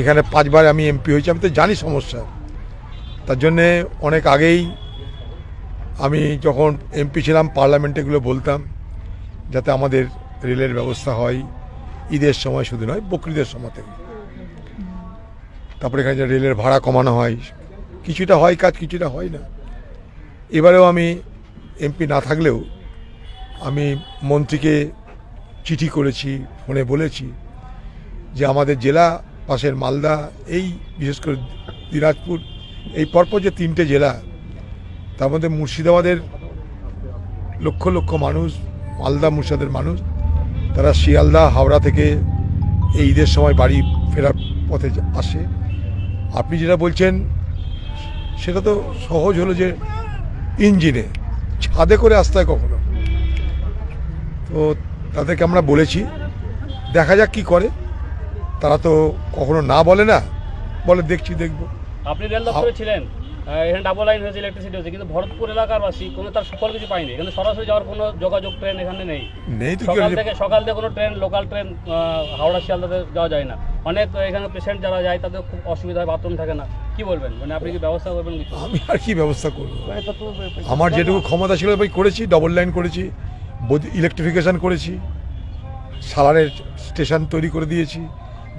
এখানে পাঁচবার আমি এমপি হয়েছি, আমি তো জানি সমস্যা। তার জন্যে অনেক আগেই আমি যখন এমপি ছিলাম, পার্লামেন্টে এগুলো বলতাম, যাতে আমাদের রেলের ব্যবস্থা হয়, ঈদের সময় শুধু নয়, বকরিদের সময় থেকে। তারপরে এখানে যে রেলের ভাড়া কমানো হয়, কিছুটা হয় কাজ, কিছুটা হয় না। এবারেও আমি এমপি না থাকলেও আমি মন্ত্রীকে চিঠি করেছি, ফোনে বলেছি যে আমাদের জেলা পাশের মালদা, এই বিশেষ করে দিনাজপুর, এই পরপর যে তিনটে জেলা, তার মধ্যে মুর্শিদাবাদের লক্ষ লক্ষ মানুষ, মালদা মুর্শিদাবাদের মানুষ, তারা শিয়ালদা, হাওড়া থেকে এই ঈদের সময় বাড়ি ফেরার পথে আসে। আপনি যেটা বলছেন, সেটা তো সহজ হলো যে ইঞ্জিনে, ছাদে করে আসতে হয় কখনো। তো তাদেরকে আমরা বলেছি, দেখা যাক কি করে। তারা তো কখনো না বলে না বলে দেখছি দেখব। আপনি রেল দপ্তরে ছিলেন এখানে ডাবল লাইন হয়েছে ইলেকট্রিসিটি হয়েছে কিন্তু ভরতপুর এলাকার বাসী কোনো তার সুফল কিছু পায়নি এখানে সরাসরি যাওয়ার কোনো যোগাযোগ ট্রেন এখানে নেই। নেই তো কি সকাল? থেকে সকাল থেকে কোনো ট্রেন লোকাল ট্রেন হাওড়া শিয়ালদাতে যাওয়া যায় না। অনেক এখানে পেশেন্ট যারা যায় তাদের খুব অসুবিধা হয় বাথরুম থাকে না। কি বলবেন? মানে আপনি কি ব্যবস্থা করবেন কিছু? আমি আর কি ব্যবস্থা করব? আমার যেটুকু ক্ষমতা ছিল আমি করেছি ডবল লাইন করেছি ইলেকট্রিফিকেশন করেছি সালারের স্টেশন তৈরি করে দিয়েছি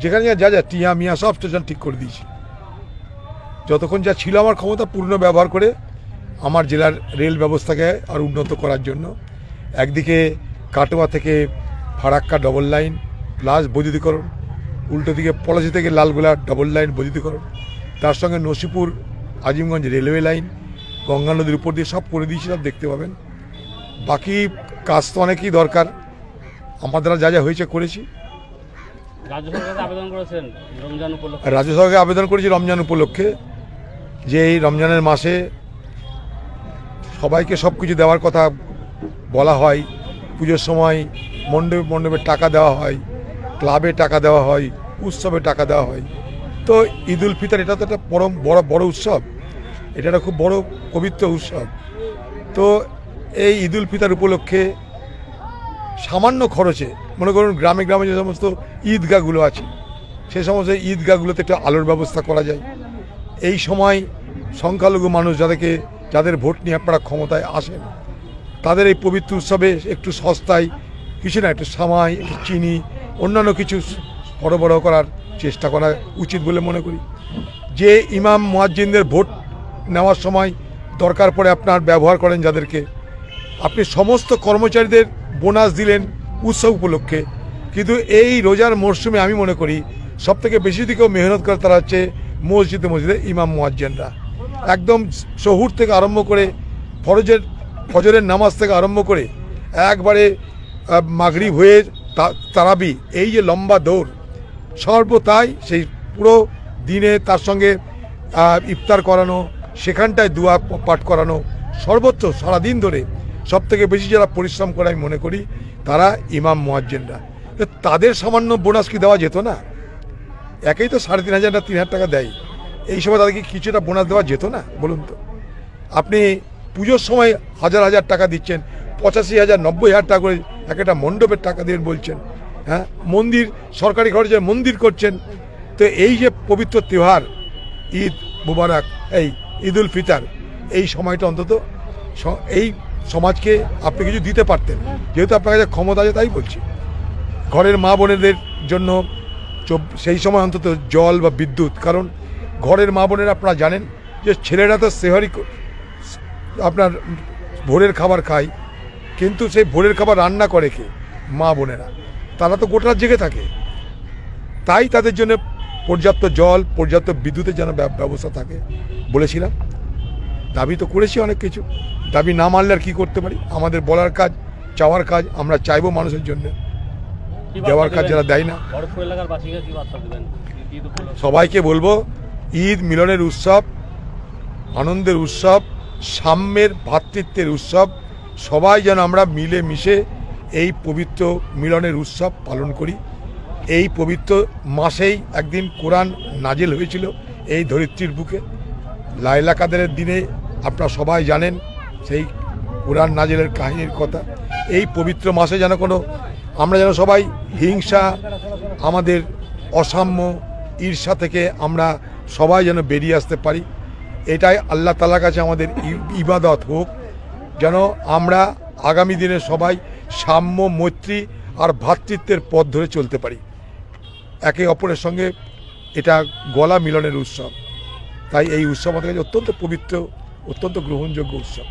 যেখানে যা যা টিয়া মিয়া সব স্টেশন ঠিক করে দিয়েছি। যতক্ষণ যা ছিল আমার ক্ষমতা পূর্ণ ব্যবহার করে আমার জেলার রেল ব্যবস্থাকে আর উন্নত করার জন্য, একদিকে কাটোয়া থেকে ফারাক্কা ডবল লাইন প্লাস বৈদ্যুতিকরণ, উল্টো দিকে পলাশি থেকে লালগোলা ডবল লাইন বৈদ্যুতিকরণ, তার সঙ্গে নসিপুর, আজিমগঞ্জ রেলওয়ে লাইন গঙ্গা নদীর উপর দিয়ে সব করে দিয়েছি, সব দেখতে পাবেন। বাকি কাজ তো অনেকই দরকার। আমার দ্বারা যা যা হয়েছে করেছি। রাজ্য সরকারকে আবেদন করেছি রমজান উপলক্ষে, যে এই রমজানের মাসে সবাইকে সব কিছু দেওয়ার কথা বলা হয়, পুজোর সময় মণ্ডপে মণ্ডপে টাকা দেওয়া হয়, ক্লাবে টাকা দেওয়া হয়, উৎসবে টাকা দেওয়া হয়। তো ঈদ উল ফিতর, এটা তো একটা বড় বড় বড় উৎসব, এটা একটা খুব বড় পবিত্র উৎসব। তো এই ঈদ উল ফিতর উপলক্ষে সামান্য খরচে মনে করুন গ্রামে গ্রামে যে সমস্ত ঈদগাহগুলো আছে, সে সমস্ত ঈদগাহগুলোতে একটা আলোর ব্যবস্থা করা যায়। এই সময় সংখ্যালঘু মানুষ যাদেরকে, যাদের ভোট নিয়ে আপনারা ক্ষমতায় আসেন, তাদের এই পবিত্র উৎসবে একটু সস্তায় কিছু না, একটু সামাই, একটু চিনি, অন্যান্য কিছু সরবরাহ করার চেষ্টা করা উচিত বলে মনে করি। যে ইমাম মুয়াজ্জিনদের ভোট নেওয়ার সময় দরকার পড়ে আপনার ব্যবহার করেন যাদেরকে। আপনি সমস্ত কর্মচারীদের বোনাস দিলেন উৎসব উপলক্ষে। কিন্তু এই রোজার মরশুমে আমি মনে করি সব থেকে বেশি দিকেও মেহনত করে তারা হচ্ছে মসজিদে মসজিদে ইমাম মোয়াজ্জেনরা। একদম শহুর থেকে আরম্ভ করে ফরজের ফজরের নামাজ থেকে আরম্ভ করে একবারে আহ, মাগরিব হয়ে তারাবি এই যে লম্বা দৌড় সর্বতাই সেই পুরো দিনে তার সঙ্গে ইফতার করানো সেখানটায় দুয়া পাঠ করানো সর্বত্র সারাদিন ধরে সব থেকে বেশি যারা পরিশ্রম করে আমি মনে করি তারা ইমাম মোয়াজ্জেনরা। তাদের সামান্য বোনাস কি দেওয়া যেত না? একেই তো সাড়ে তিন হাজার না তিন হাজার টাকা দেয়। এই সময় তাদেরকে কিছুটা বোনাস দেওয়া যেত না? বলুন তো। আপনি পুজোর সময় হাজার হাজার টাকা দিচ্ছেন, পঁচাশি হাজার, নব্বই হাজার টাকা করে এক একটা মণ্ডপের টাকা দিয়ে বলছেন হ্যাঁ? মন্দির, সরকারি খরচে মন্দির করছেন। তো এই যে পবিত্র তিহার ঈদ মুবারক, এই ঈদ উল ফিতর, এই সময়টা অন্তত এই সমাজকে আপনি কিছু দিতে পারতেন। যেহেতু আপনার কাছে ক্ষমতা আছে, তাই বলছি। ঘরের মা বোনেদের জন্য সেই সময় অন্তত জল বা বিদ্যুৎ, কারণ ঘরের মা বোনেরা আপনারা জানেন যে ছেলেরা তো সেহারি আপনার ভোরের খাবার খায়, কিন্তু সেই ভোরের খাবার রান্না করে কে? মা বোনেরা। তারা তো গোটা জেগে থাকে। তাই তাদের জন্য পর্যাপ্ত জল, পর্যাপ্ত বিদ্যুতের যেন ব্যব- ব্যবস্থা থাকে বলেছিলাম। দাবি তো করেছি অনেক কিছু। দাবি না মানলে আর কী করতে পারি? আমাদের বলার কাজ চাওয়ার কাজ আমরা চাইব মানুষের জন্য। দেওয়ার কাজ? যারা দেয় না। সবাইকে বলব ঈদ মিলনের উৎসব আনন্দের উৎসব সাম্যের ভ্রাতৃত্বের উৎসব সবাই যেন আমরা মিলে মিশে এই পবিত্র মিলনের উৎসব পালন করি। এই পবিত্র মাসেই একদিন কোরআন নাজেল হয়েছিল এই ধরিত্রীর বুকে। লাইলা কাদেরের দিনে আপনারা সবাই জানেন সেই কোরআন নাজেলের কাহিনীর কথা। এই পবিত্র মাসে যেন কোনো, আমরা যেন সবাই হিংসা, আমাদের অসাম্য, ঈর্ষা থেকে আমরা সবাই যেন বেরিয়ে আসতে পারি, এটাই আল্লাহ তালার কাছে আমাদের ইবাদত হোক। যেন আমরা আগামী দিনে সবাই সাম্য, মৈত্রী আর ভ্রাতৃত্বের পথ ধরে চলতে পারি। একে অপরের সঙ্গে এটা গলা মিলনের উৎসব। তাই এই উৎসব আমাদের কাছে অত্যন্ত পবিত্র, অত্যন্ত গ্রহণযোগ্য উৎসব।